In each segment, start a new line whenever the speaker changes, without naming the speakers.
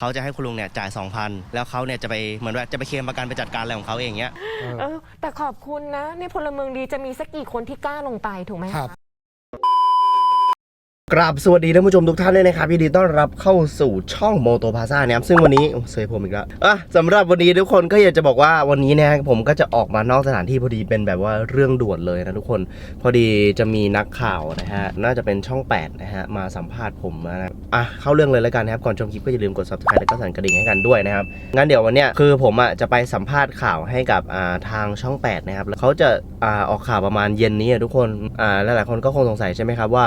เขาจะให้คุณลุงเนี่ยจ่าย 2,000 แล้วเขาเนี่ยจะไปเหมือนว่าจะไปเคลมประกันไปจัดการอะไรของเขาเองเนี้ย
เออแต่ขอบคุณนะ ในพลเมืองดีจะมีสักกี่คนที่กล้าลงไปถูกไหม
ครั
คะ
บ กราบสวัสดีท่านผู้ชมทุกท่านด้วยนะครับยินดีต้อนรับเข้าสู่ช่องโมโตพาซ่านะครับซึ่งวันนี้โอ้เซยผมอีกแล้วอะสำหรับวันนี้ทุกคนก็อยากจะบอกว่าวันนี้นะผมก็จะออกมานอกสถานที่พอดีเป็นแบบว่าเรื่องด่วนเลยนะทุกคนพอดีจะมีนักข่าวนะฮะน่าจะเป็นช่อง8นะฮะมาสัมภาษณ์ผมนะอะเข้าเรื่องเลยแล้วกันนะครับก่อนชมคลิปก็อย่าลืมกด subscribe แล้วก็สั่นกระดิ่งให้กันด้วยนะครับงั้นเดี๋ยววันเนี้ยคือผมอะจะไปสัมภาษณ์ข่าวให้กับอ่าทางช่อง8นะครับแล้วเขาจะอ่าออกข่าวประมาณเย็นนี้ทุกคนอ่าหลายๆคนก็คงสงสัยใช่ไหมครับว่า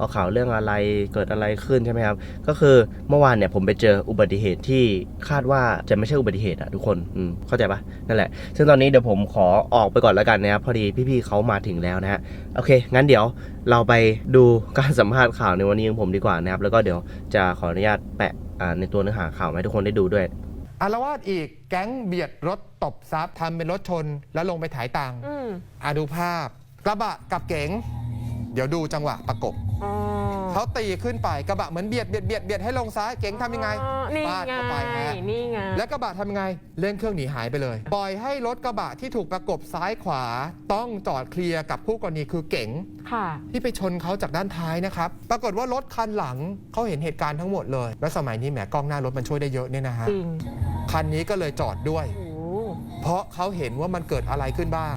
ออกข่าวเรื่องอะไรเกิดอะไรขึ้นใช่ไหมครับ ก็คือเมื่อวานเนี่ยผมไปเจออุบัติเหตุที่คาดว่าจะไม่ใช่อุบัติเหตุอะทุกคนอืมเข้าใจปะนั่นแหละ ซึ่งตอนนี้เดี๋ยวผมขอออกไปก่อนแล้วกันนะครับพอดีพี่ๆเขามาถึงแล้วนะฮะโอเค งั้นเดี๋ยวเราไปดูการสัมภาษณ์ข่าวในวันนี้ของผมดีกว่านะครับแล้วก็เดี๋ยวจะขออนุญาตแปะอ่าในตัวเนื้อหาข่าวมาให้ทุกคนได้ดูด้วย
อารวาสอีกแก๊งเบียดรถตบซับทำเป็นรถชน แล้วลงไปถ่ายตังค์
อืม
อาดูภาพ กระบะกับเก๋ง เดี๋ยวดูจังหวะประกบ
อ๋อ
เขาตีขึ้นไปกระบะเหมือนเบียดเบียดเบียดเบียดให้ลงซ้ายเก๋งทำยังไง
อ๋อนี่
ฟาด
ไง
เข้าไปฮะ
นี่ไง
แล้วกระบะทำยังไงเร่งเครื่องหนีหายไปเลย ปล่อยให้รถกระบะที่ถูกประกบซ้ายขวา ต้องจอดเคลียร์กับคู่กรณีคือเก๋ง
ค่ะ
ที่ไปชนเขาจากด้านท้ายนะครับ ปรากฏว่ารถคันหลังเขาเห็นเหตุการณ์ทั้งหมดเลย แล้วสมัยนี้แหมกล้องหน้ารถมันช่วยได้เยอะเนี่ยนะฮะ
จริง
คันนี้ก็เลยจอดด้วย
โอ้โห
เพราะเขาเห็นว่ามันเกิดอะไรขึ้นบ้าง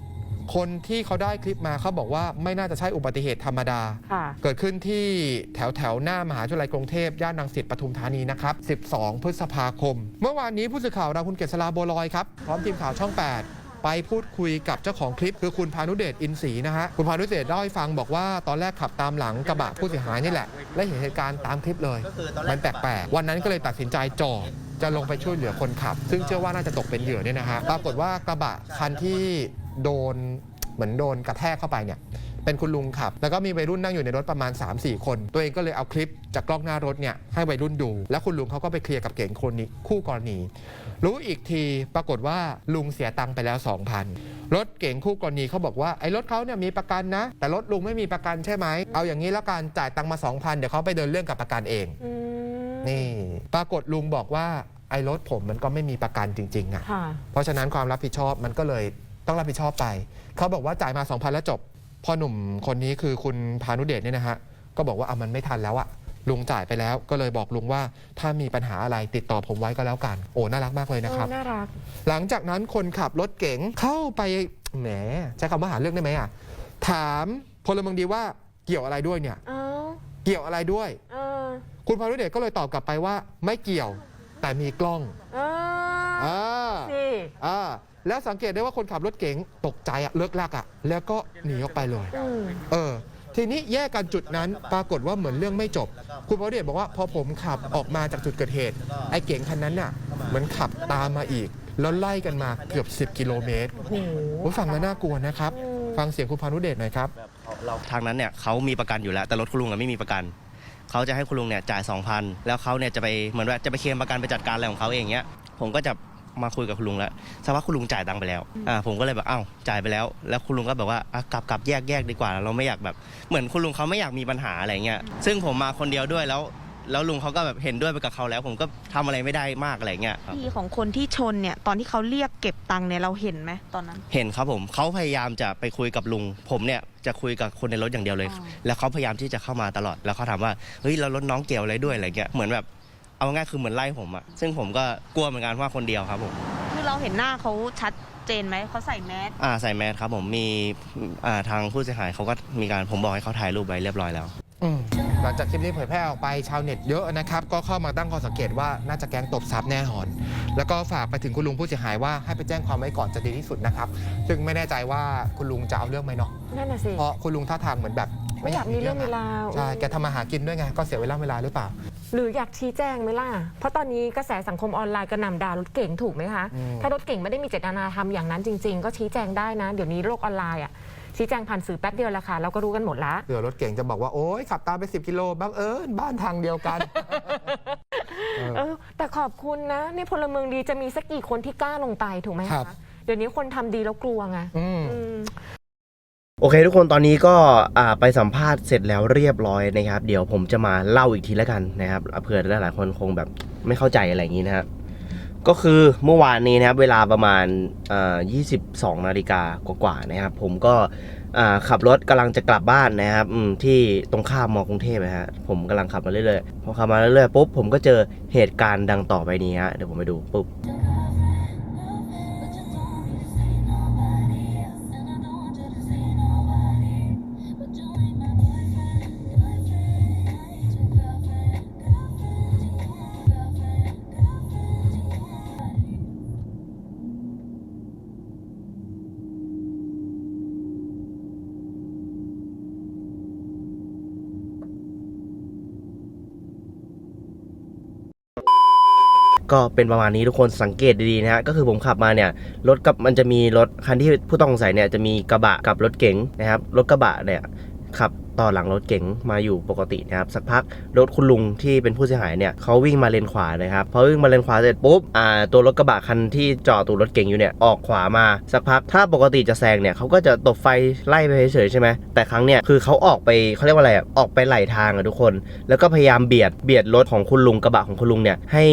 คนที่เขาได้คลิปมาเขาบอกว่าไม่น่าจะใช่อุบัติเหตุธรรมดา
ค่ะ
เกิดขึ้นที่แถวแถวหน้ามหาวิทยาลัยกรุงเทพย่านรังสิตปทุมธานีนะครับ 12 พฤษภาคม เมื่อวานนี้ผู้สื่อข่าวเราคุณเกษราโบวลอยครับ พร้อมทีมข่าวช่อง 8 ไปพูดคุยกับเจ้าของคลิปคือคุณพานุเดชอินศรีนะฮะ คุณพานุเดชเล่าให้ฟังบอกว่าตอนแรกขับตามหลังกระบะผู้เสียหายนี่แหละ และเห็นเหตุการณ์ตามคลิปเลย มันแปลกๆ วันนั้นก็เลยตัดสินใจจอดจะลงไปช่วยเหลือคนขับ ซึ่งเชื่อว่าน่าจะตกเป็นเหยื่อเนี่ยนะฮะ ปรากฏว่ากระบะคันที่ โดนเหมือนโดนกระแทกเข้าไปเนี่ยเป็นคุณลุงขับ แล้วก็มีวัยรุ่นนั่งอยู่ในรถประมาณ 3-4 คน ตัวเองก็เลยเอาคลิปจากกล้องหน้ารถเนี่ยให้วัยรุ่นดู แล้วคุณลุงเขาก็ไปเคลียร์กับเก๋งคนนี้คู่กรณี รู้อีกทีปรากฏว่าลุงเสียตังค์ไปแล้ว 2,000 รถเก๋งคู่กรณีเขาบอกว่าไอ้รถเขาเนี่ยมีประกันนะ แต่รถลุงไม่มีประกันใช่ไหม เอาอย่างนี้แล้วกันจ่ายตังค์มา 2,000 เดี๋ยวเขาไปเดินเรื่องกับประกันเอง
อืม
นี่ ปรากฏลุงบอกว่าไอ้รถผมมันก็ไม่มีประกันจริงๆอะ
ค่ะ
เพราะฉะนั้นความรับผิดชอบมันก็เลย ต้องรับผิดชอบไปเขาบอกว่าจ่ายมา 2,000 แล้วจบพ่อหนุ่มคนนี้คือคุณพานุเดชเนี่ยนะฮะก็บอกว่าเอามันไม่ทันแล้วอะลุงจ่ายไปแล้วก็เลยบอกลุงว่าถ้ามีปัญหาอะไรติดต่อผมไว้ก็แล้วกัน โอ้น่ารักมากเลยนะครับ
เออน่ารัก
หลังจากนั้นคนขับรถเก๋งเข้าไปแหมใช้คำว่าหาเรื่องได้ไหมอะถามพลเมืองดีว่าเกี่ยวอะไรด้วยเนี่ย
เอ้า
เกี่ยวอะไรด้วย
เออ
คุณพานุเดชก็เลยตอบกลับไปว่า ไม่เกี่ยวแต่มีกล้อง
เออ
อ่า
สิ
อ่า แล้วสังเกตได้ว่าคนขับรถเก๋งตกใจอะเลิกลักอะแล้วก็หนีออกไปเลย
อืม
เออ ทีนี้แยกกันจุดนั้นปรากฏว่าเหมือนเรื่องไม่จบ คุณพระเดชบอกว่าพอผมขับออกมาจากจุดเกิดเหตุ ไอ้เก๋งคันนั้นน่ะเหมือนขับตามมาอีก แล้วไล่กันมาเกือบ 10 กิโลเมตร
โอ้โห
โอ้ยฟังแล้วน่ากลัวนะครับ
อืม
ฟังเสียงคุณพานุเดชหน่อยครับ
ทางนั้นเนี่ยเขามีประกันอยู่แล้ว แต่รถคุณลุงอะไม่มีประกัน เขาจะให้คุณลุงเนี่ยจ่าย 2,000 แล้วเขาเนี่ยจะไปเหมือนว่าจะไปเคลมประกันไปจัดการอะไรของเขาเองเนี้ยผมก็จะ มาคุยกับคุณลุงแล้วสักพักคุณลุงจ่ายตังค์ไปแล้วอ่าผมก็เลยแบบอ้าวจ่ายไปแล้ว แล้วคุณลุงก็แบบว่าอะกลับกลับแยกแยกดีกว่า เราไม่อยากแบบ เหมือนคุณลุงเขาไม่อยากมีปัญหาอะไรเงี้ยซึ่งผมมาคนเดียวด้วยแล้ว แล้วลุงเขาก็แบบเห็นด้วยไปกับเขาแล้ว ผมก็ทำอะไรไม่ได้มากอะไรเงี้ยครับ
ทีของคนที่ชนเนี่ยตอนที่เขาเรียกเก็บตังค์เนี่ยเราเห็นไหมตอนนั้น
เห็นครับผมเขาพยายามจะไปคุยกับลุง ผมเนี่ยจะคุยกับคนในรถอย่างเดียวเลย
อ๋อ
แล้วเขาพยายามที่จะเข้ามาตลอดแล้วเขาถามว่าเฮ้ยเรารถน้องเกี่ยวอะไรด้วยอะไรเงี้ยเหมือนแบบ เอาง่ายคือเหมือนไล่ผมอะซึ่งผมก็กลัวเหมือนกันว่าคนเดียวครับผม
คือเราเห็นหน้าเขาชัดเจนไหมเขาใส่แมส
อ่าใส่แมสครับผมมีอ่าทางผู้เสียหายเขาก็มีการผมบอกให้เขาถ่ายรูปไว้เรียบร้อยแล้ว
อืมหลังจากคลิปนี้เผยแพร่ออกไปชาวเน็ตเยอะนะครับ ก็เข้ามาตั้งข้อสังเกตว่าน่าจะแก๊งตบทรัพย์แน่นอน แล้วก็ฝากไปถึงคุณลุงผู้เสียหายว่าให้ไปแจ้งความไว้ก่อนจะดีที่สุดนะครับ ซึ่งไม่แน่ใจว่าคุณลุงจะเอาเรื่องไหมเนาะ
นั่นน่ะสิ
เพราะคุณลุงท่าทางเหมือนแบบ
ไม่อยากมีเรื่องมีราว
ใช่แกทำมาหากินด้วยไงก็เสียเวลาเวลาหรือเปล่า
หรืออยากชี้แจงไหมล่ะ เพราะตอนนี้กระแสสังคมออนไลน์กระหน่ำด่ารถเก่งถูกไหมคะ
อืม
ถ้ารถเก่งไม่ได้มีเจตนาทำอย่างนั้นจริง ๆ ก็ชี้แจงได้นะ เดี๋ยวนี้โลกออนไลน์อะชี้แจงผ่านสื่อแป๊บเดียวแหละค่ะ เราก็รู้กันหมดละ
เดี๋ยวรถเก่งจะบอกว่าโอ๊ยขับตามไป 10 กิโลบังเอิญบ้านทางเดียวกัน เออ
เออแต่ขอบคุณนะในพลเมืองดีจะมีสักกี่คนที่กล้าลงไปถูกไหม
ครั
คะ
บ
เดี๋ยวนี้คนทำดีแล้วกลัวไง
อืม
อืม
โอเคทุกคนตอนนี้ก็ไปสัมภาษณ์เสร็จแล้วเรียบร้อยนะครับ เดี๋ยวผมจะมาเล่าอีกทีแล้วกันนะครับเผื่อหลายๆคนคงแบบไม่เข้าใจอะไรอย่างนี้นะครับก็คือเมื่อวานนี้นะครับเวลาประมาณอ่า22นาฬิกากว่าๆนะครับ ผมก็ขับรถกำลังจะกลับบ้านนะครับที่ตรงข้ามมอกรุงเทพนะฮะผมกำลังขับมาเรื่อยๆพอขับมาเรื่อยๆปุ๊บผมก็เจอเหตุการณ์ดังต่อไปนี้ฮะเดี๋ยวผมไปดูปุ๊บ ก็เป็นประมาณนี้ทุกคนสังเกตดีๆนะฮะก็คือผมขับมาเนี่ยรถกับมันจะมีรถคันที่ผู้ต้องสงสัยเนี่ยจะมีกระบะกับรถเก๋งนะครับรถกระบะเนี่ย ขับต่อหลังรถเก๋งมาอยู่ปกตินะครับสักพักรถคุณลุงที่เป็นผู้เสียหายเนี่ยเขาวิ่งมาเลนขวานะครับพอวิ่งมาเลนขวาเสร็จปุ๊บอ่าตัวรถกระบะคันที่จอดตูรถเก๋งอยู่เนี่ยออกขวามาสักพักถ้าปกติจะแซงเนี่ยเขาก็จะตบไฟไล่ไปเฉยใช่ไหมแต่ครั้งเนี่ยคือเขาออกไปเขาเรียกว่าอะไรอะออกไปไหลทางอะทุกคน แล้วก็พยายามเบียดเบียดรถของคุณลุงกระบะของคุณลุงเนี่ยให้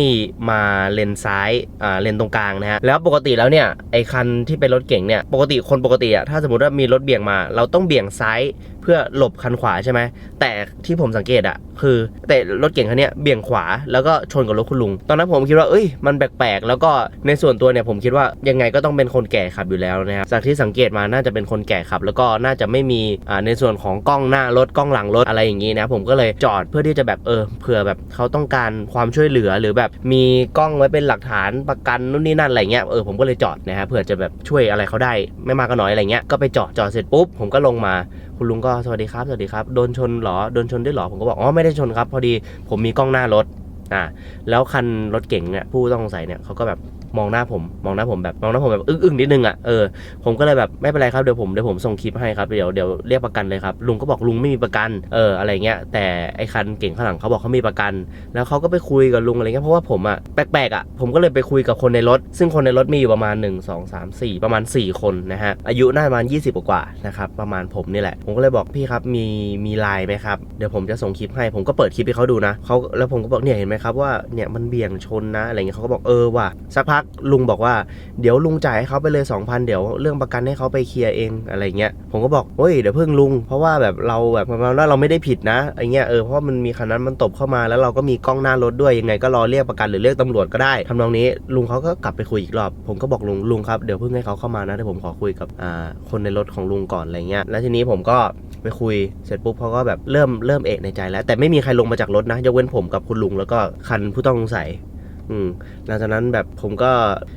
มาเลนซ้ายอ่าเลนตรงกลางนะฮะแล้วปกติแล้วเนี่ยไอ้คันที่เป็นรถเก่งเนี่ยปกติคนปกติอะถ้าสมมติว่ามีรถเบี่ยงมา เราต้องเบี่ยงซ้าย เพื่อหลบคันขวาใช่ไหมแต่ที่ผมสังเกตอะคือแต่รถเก่งคันนี้เบี่ยงขวาแล้วก็ชนกับรถคุณลุง ตอนนั้นผมคิดว่าเอ้ยมันแปลกๆ แล้วก็ในส่วนตัวเนี่ยผมคิดว่ายังไงก็ต้องเป็นคนแก่ขับอยู่แล้วนะครับจากที่สังเกตมาน่าจะเป็นคนแก่ขับ แล้วก็น่าจะไม่มีอ่าในส่วนของกล้องหน้ารถกล้องหลังรถอะไรอย่างนี้นะผมก็เลยจอดเพื่อที่จะแบบเออเผื่อแบบเขาต้องการความช่วยเหลือหรือแบบมีกล้องไว้เป็นหลักฐานประกันนู่นนี่นั่นอะไรเงี้ยเออผมก็เลยจอดนะฮะเผื่อจะแบบช่วยอะไรเขาได้ไม่มากก็น้อยอะไรเงี้ยก็ไปจอดจอดเสร็จปุ๊บผมก็ลงมาคุณลุงก็สวัสดีครับ สวัสดีครับ โดนชนหรอ โดนชนด้วยหรอ ผมก็บอก อ๋อ ไม่ได้ชนครับ พอดีผมมีกล้องหน้ารถ อ่า แล้วคันรถเก๋งเนี่ย ผู้ต้องสงสัยเนี่ยเขาก็แบบ มองหน้าผมมองหน้าผมแบบมองหน้าผมแบบอึ้งๆนิดนึงอะเออผมก็เลยแบบไม่เป็นไรครับเดี๋ยวผมเดี๋ยวผมส่งคลิปให้ครับเดี๋ยวเดี๋ยวเรียกประกันเลยครับลุงก็บอกลุงไม่มีประกันเอออะไรเงี้ยแต่ไอ้คันเก่งข้างหลังเขาบอกเขามีประกัน แล้วเขาก็ไปคุยกับลุงอะไรเงี้ยเพราะว่าผมอะแปลกๆอะผมก็เลยไปคุยกับคนในรถ ซึ่งคนในรถมีอยู่ประมาณ 1 2 3 4 ประมาณ 4 คนนะฮะอายุน่าจะประมาณ 20 กว่านะครับประมาณผมนี่แหละ ผมก็เลยบอกพี่ครับมีมีไลน์ไหมครับเดี๋ยวผมจะส่งคลิปให้ผมก็เปิดคลิปให้เขาดูนะเขาแล้วผมก็บอกเนี่ยเห็นไหมครับว่าเนี่ยมันเบี่ยงชนนะอะไรเงี้ยเขาก็บอกเออว่ะสักพักลุงบอกว่าเดี๋ยวลุงจ่ายให้เขาไปเลย 2,000 เดี๋ยวเรื่องประกันให้เขาไปเคลียร์เองอะไรเงี้ยผมก็บอกเฮ้ยเดี๋ยวเพิ่งลุง เพราะว่าแบบเราแบบประมาณว่าเราไม่ได้ผิดนะไอเงี้ยเออเพราะมันมีคันนั้นมันตบเข้ามาแล้วเราก็มีกล้องหน้ารถด้วยยังไงก็รอเรียกประกันหรือเรียกตำรวจก็ได้ทำนองนี้ลุงเขาก็กลับไปคุยอีกรอบ ผมก็บอกลุงลุงครับเดี๋ยวเพิ่งให้เขาเข้ามานะเดี๋ยวผมขอคุยกับอ่าคนในรถของลุงก่อนอะไรเงี้ยแล้วทีนี้ผมก็ไปคุยเสร็จปุ๊บเขาก็แบบเริ่มเริ่มเอะในใจแล้ว แต่ไม่มีใครลงมาจากรถนะยกเว้นผมกับคุณลุงแล้วก็คันผู้ต้องสงสัย อืมหลังจากนั้นแบบผมก็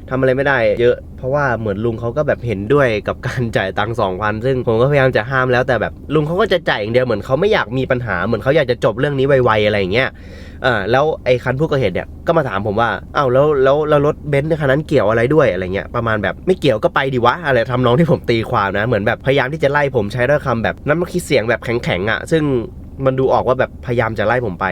ทำอะไรไม่ได้เยอะ เพราะว่าเหมือนลุงเขาก็แบบเห็นด้วยกับการจ่ายตังค์สองพันซึ่งผมก็พยายามจะห้ามแล้วแต่แบบลุงเขาก็จะจ่ายอย่างเดียวเหมือนเขาไม่อยากมีปัญหาเหมือนเขาอยากจะจบเรื่องนี้ไวๆอะไรอย่างเงี้ยเออแล้วไอ้คันผู้ก่อเหตุเนี่ยก็มาถามผมว่าอ้าวแล้วแล้วแล้วรถเบนซ์คันนั้นเกี่ยวอะไรด้วยอะไรเงี้ยประมาณแบบไม่เกี่ยวก็ไปดิวะอะไรทำนองที่ผมตีความนะเหมือนแบบพยายามที่จะไล่ผมใช้ด้วยคำแบบน้ำมันคิดเสียงแบบแข็งๆอะซึ่งมันดูออกว่าแบบพยายามจะไล่ผมไป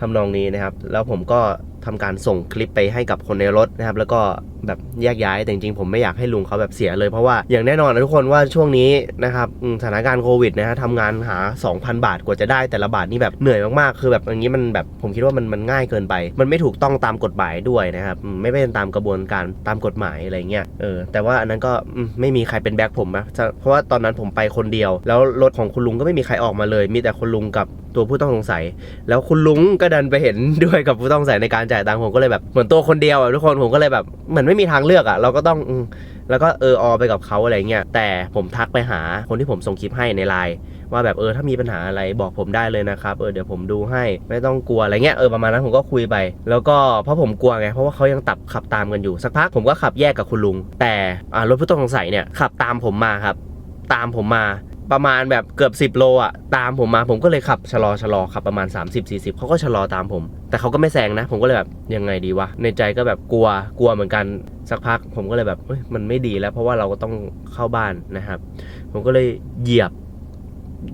ทำนองนี้นะครับ แล้วผมก็ ทำการส่งคลิปไปให้กับคนในรถนะครับ แล้วก็แบบแยกย้ายแต่จริงๆผมไม่อยากให้ลุงเขาแบบเสียเลยเพราะว่าอย่างแน่นอนนะทุกคนว่าช่วงนี้นะครับสถานการณ์โควิดนะฮะทำงานหา 2,000 บาทกว่าจะได้แต่ละบาทนี่แบบเหนื่อยมากๆ คือแบบอย่างนี้มันแบบผมคิดว่ามันมันง่ายเกินไป มันไม่ถูกต้องตามกฎหมายด้วยนะครับไม่เป็นตามกระบวนการตามกฎหมายอะไรเงี้ยเออแต่ว่าอันนั้นก็ไม่มีใครเป็นแบ็คผมนะเพราะว่าตอนนั้นผมไปคนเดียว แล้วรถของคุณลุงก็ไม่มีใครออกมาเลย มีแต่คุณลุงกับตัวผู้ต้องสงสัย แล้วคุณลุงก็ดันไปเห็นด้วยกับผู้ต้องสงสัยในการจ่ายตังค์ผมก็เลยแบบเหมือนตัวคนเดียวอะทุกคนผมก็เลยแบบเหมือนไม่มีทางเลือกอะเราก็ต้องแล้วก็เอออไปกับเขาอะไรเงี้ยแต่ผมทักไปหาคนที่ผมส่งคลิปให้ในไลน์ว่าแบบเออถ้ามีปัญหาอะไรบอกผมได้เลยนะครับเออเดี๋ยวผมดูให้ไม่ต้องกลัวอะไรเงี้ยเออประมาณนั้นผมก็คุยไป แล้วก็เพราะผมกลัวไงเพราะว่าเขายังตับขับตามกันอยู่สักพักผมก็ขับแยกกับคุณลุง แต่รถผู้ต้องสงสัยเนี่ยขับตามผมมาครับ ตามผมมาประมาณแบบเกือบ 10 โลอะตามผมมาผมก็เลยขับชะลอชะลอขับประมาณ 30-40เขาก็ชะลอตามผม แต่เขาก็ไม่แซงนะ ผมก็เลยแบบยังไงดีวะในใจก็แบบกลัวกลัวเหมือนกันสักพัก ผมก็เลยแบบมันไม่ดีแล้ว เพราะว่าเราก็ต้องเข้าบ้านนะครับ ผมก็เลยเหยียบ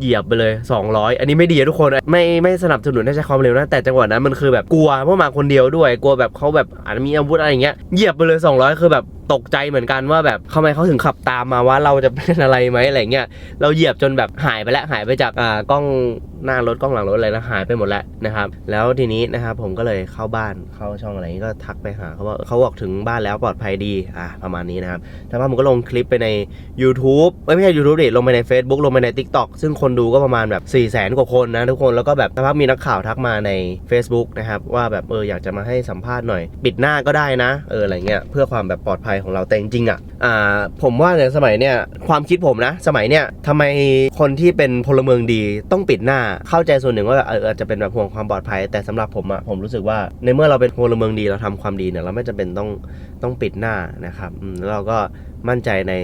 เหยียบไปเลย 200 อันนี้ไม่ดีอะทุกคนไม่ไม่สนับสนุนให้ใช้ความเร็วนะ แต่จังหวะนั้นมันคือแบบกลัวเพราะมาคนเดียวด้วย กลัวแบบเขาแบบอาจจะมีอาวุธอะไรอย่างเงี้ยเหยียบไปเลย 200 คือแบบ ตกใจเหมือนกันว่าแบบทำไมเขาถึงขับตามมาว่าเราจะเป็นอะไรไหมอะไรเงี้ยเราเหยียบจนแบบหายไปแล้วหายไปจากอ่ากล้องหน้ารถกล้องหลังรถอะไรแล้วหายไปหมดแล้วนะครับ แล้วทีนี้นะครับผมก็เลยเข้าบ้านเข้าช่องอะไรนี้ก็ทักไปหาเขาว่าเขาบอกถึงบ้านแล้วปลอดภัยดีอะประมาณนี้นะครับแต่ว่าผมก็ลงคลิปไปใน YouTube ไม่ใช่ YouTube ดิลงไปใน Facebook ลงไปใน TikTok ซึ่งคนดูก็ประมาณแบบ4 0 0แสนกว่าคนนะทุกคนแล้วก็แบบสักพักมีนักข่าวทักมาใน Facebook นะครับว่าแบบเอออยากจะมาให้สัมภาษณ์หน่อย ปิดหน้าก็ได้นะเอออะไรเงี้ยเพื่อความแบบปลอดภัยของเราแต่จริงๆอะอ่าผมว่าในสมัยเนี้ยความคิดผมนะ สมัยเนี้ยทำไมคนที่เป็นพลเมืองดีต้องปิดหน้าเข้าใจส่วนหนึ่งว่าเอออาจจะเป็นแบบห่วงความปลอดภัย แต่สำหรับผมอะผมรู้สึกว่าในเมื่อเราเป็นพลเมืองดีเราทำความดีเนี่ยเราไม่จำเป็นต้องต้องปิดหน้านะครับแล้วเราก็มั่นใจใน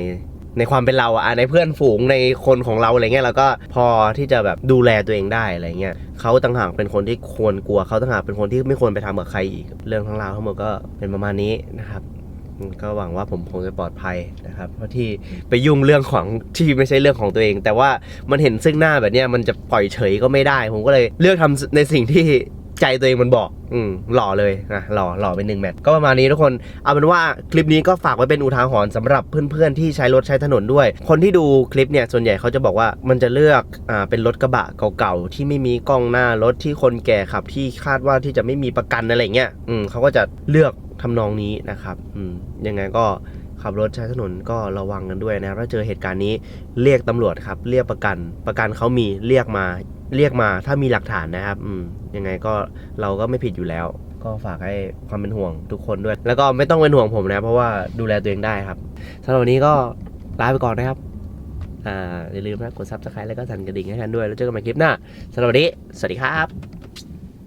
ในความเป็นเราอะในเพื่อนฝูงในคนของเราอะไรเงี้ยเราก็พอที่จะแบบดูแลตัวเองได้อะไรเงี้ยเขาต่างหากเป็นคนที่ควรกลัวเขาต่างหากเป็นคนที่ไม่ควรไปทำกับใครอีกเรื่องทั้งราวทั้งหมดก็เป็นประมาณนี้นะครับ ก็หวังว่าผมคงจะปลอดภัยนะครับ เพราะที่ไปยุ่งเรื่องของที่ไม่ใช่เรื่องของตัวเอง แต่ว่ามันเห็นซึ่งหน้าแบบเนี้ยมันจะปล่อยเฉยก็ไม่ได้ ผมก็เลยเลือกทำในสิ่งที่ใจตัวเองมันบอก อืมหล่อเลยนะหล่อหล่อเป็นหนึ่งแมทก็ประมาณนี้ทุกคน เอาเป็นว่าคลิปนี้ก็ฝากไว้เป็นอุทาหรณ์สำหรับเพื่อนๆที่ใช้รถใช้ถนนด้วย คนที่ดูคลิปเนี่ยส่วนใหญ่เขาจะบอกว่ามันจะเลือกอ่าเป็นรถกระบะเก่าๆที่ไม่มีกล้องหน้ารถที่คนแก่ขับที่คาดว่าที่จะไม่มีประกันอะไรเงี้ย อืมเขาก็จะเลือก ทำนองนี้นะครับอืมยังไงก็ขับรถใช้ถนนก็ระวังกันด้วยนะครับถ้าเจอเหตุการณ์นี้เรียกตำรวจครับ เรียกประกัน ประกันเขามีเรียกมาเรียกมาถ้ามีหลักฐานนะครับอืมยังไงก็เราก็ไม่ผิดอยู่แล้ว ก็ฝากให้ความเป็นห่วงทุกคนด้วย แล้วก็ไม่ต้องเป็นห่วงผมนะ เพราะว่าดูแลตัวเองได้ครับสำหรับวันนี้ก็ลาไปก่อนนะครับอ่าอย่าลืมนะกดซับสไครต์แล้วก็สั่นกระดิ่งให้ทันด้วย แล้วเจอกันใหม่คลิปหน้าสำหรับวันนี้ สวัสดีครับ